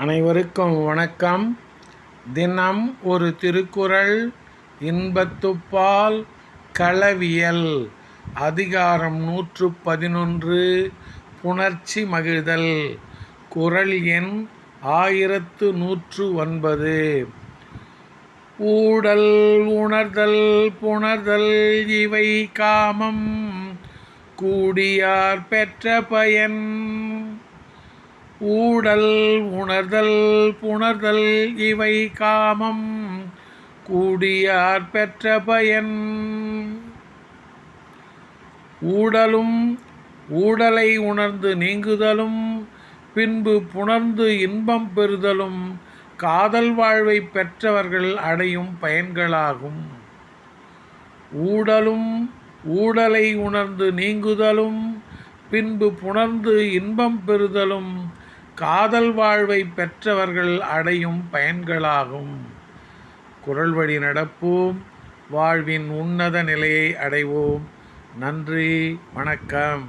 அனைவருக்கும் வணக்கம். தினம் ஒரு திருக்குறள் இன்பத்துப்பால் களவியல் அதிகாரம் நூற்று பதினொன்று புணர்ச்சி மகிழ்தல் குறள் எண் ஆயிரத்து நூற்று ஒன்பது. ஊடல் உணர்தல் புணர்தல் இவை காமம். கூடியார் பெற்ற பயன் ஊடல் உணர்தல் புணர்தல் இவை காமம். கூடியார் பெற்ற பயன். ஊடலும் ஊடலை உணர்ந்து நீங்குதலும் பின்பு புணர்ந்து இன்பம் பெறுதலும் காதல் வாழ்வை பெற்றவர்கள் அடையும் பயன்களாகும். ஊடலும் ஊடலை உணர்ந்து நீங்குதலும் பின்பு புணர்ந்து இன்பம் பெறுதலும் காதல் வாழ்வை பெற்றவர்கள் அடையும் பயன்களாகும். குரல் வழி நடப்போம். வாழ்வின் உன்னத நிலையை அடைவோம். நன்றி. வணக்கம்.